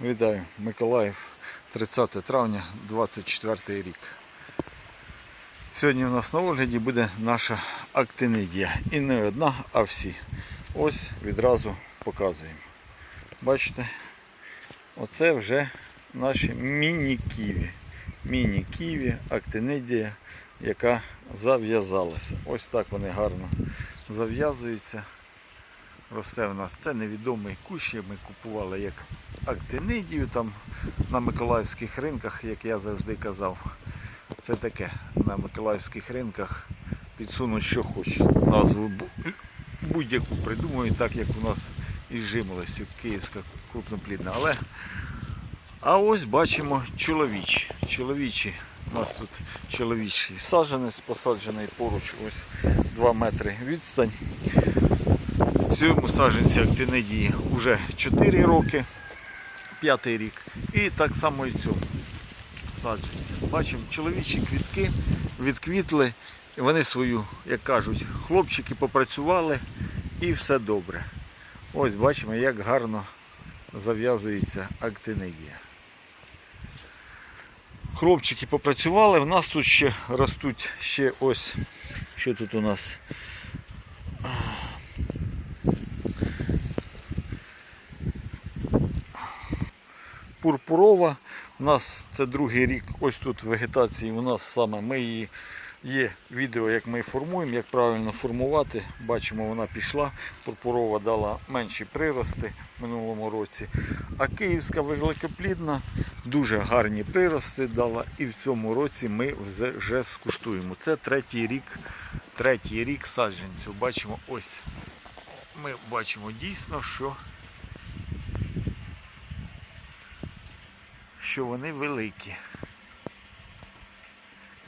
Вітаю, Миколаїв, 30 травня, 24 рік. Сьогодні у нас на огляді буде наша актинидія. І не одна, а всі. Ось відразу показуємо. Бачите, оце вже наші міні-ківі. Міні-ківі, актинидія, яка зав'язалася. Ось так вони гарно зав'язуються. Росте в нас це невідомий кущ, ми купували як актинидію там на миколаївських ринках, як я завжди казав. Це таке на миколаївських ринках підсунуть що хочуть. Назву будь-яку придумують, так як у нас із жимолостю київська крупноплідна. Але а ось бачимо чоловічі. Чоловічі. У нас тут чоловічий саджанець посаджений поруч, ось 2 метри відстань. В цьому саджанці актинидії вже 4 роки, 5 рік. І так само і цьому саджанці. Бачимо, чоловічі квітки відквітли, вони свою, як кажуть, хлопчики попрацювали і все добре. Ось бачимо, як гарно зав'язується актинидія. Хлопчики попрацювали, в нас тут ще ростуть ще ось, що тут у нас пурпурова. У нас це другий рік, ось тут вегетації у нас саме. Ми її є відео, як ми формуємо, як правильно формувати. Бачимо, вона пішла. Пурпурова дала менші прирости в минулому році. А київська великоплідна дуже гарні прирости дала. І в цьому році ми вже скуштуємо. Це третій рік, третій рік саджанців. Бачимо ось. Ми бачимо дійсно, що що вони великі.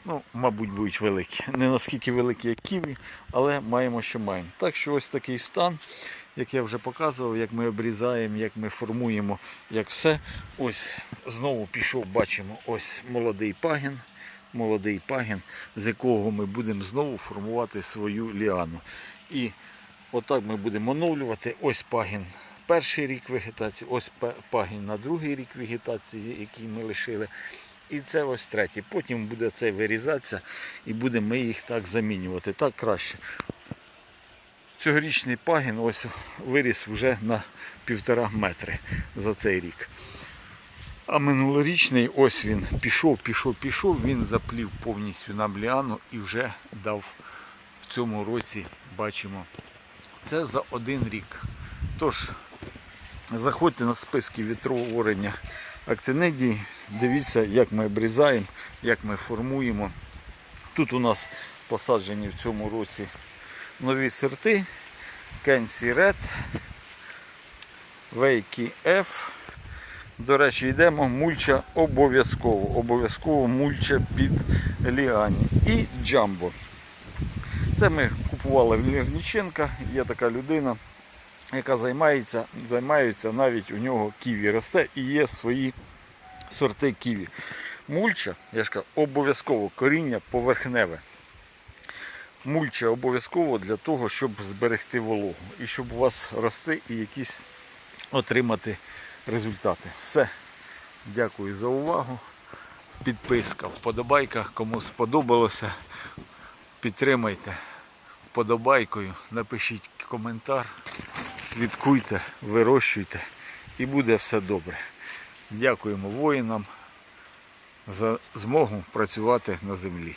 Ну, мабуть, будуть великі. Не наскільки великі, як ківі, але маємо, що маємо. Так що ось такий стан, як я вже показував, як ми обрізаємо, як ми формуємо, як все. Ось знову пішов, бачимо, ось молодий пагін. Молодий пагін, з якого ми будемо знову формувати свою ліану. І отак ми будемо оновлювати. Ось пагін перший рік вегетації, ось па- пагін на другий рік вегетації, який ми лишили. І це ось третій. Потім буде цей вирізатися і будемо ми їх так замінювати. Так краще. Цьогорічний пагін ось виріс вже на півтора метри за цей рік. А минулорічний ось він пішов, пішов, пішов, він заплів повністю на бліану і вже дав в цьому році, бачимо, це за один рік. Тож, заходьте на списки вітроутворення актинидії, дивіться, як ми обрізаємо, як ми формуємо. Тут у нас посаджені в цьому році нові сорти. Кенсі Ред, Вейкі F. До речі, йдемо мульча обов'язково. Обов'язково мульча під ліані. І джамбо. Це ми купували в Лірніченка. Є така людина, яка займається, займається навіть у нього ківі росте і є свої сорти ківі. Мульча, я ж кажу, обов'язково коріння поверхневе. Мульча обов'язково для того, щоб зберегти вологу і щоб у вас рости і якісь отримати результати. Все. Дякую за увагу. Підписка, вподобайка. Кому сподобалося, підтримайте вподобайкою, напишіть коментар, слідкуйте, вирощуйте і буде все добре. Дякуємо воїнам за змогу працювати на землі.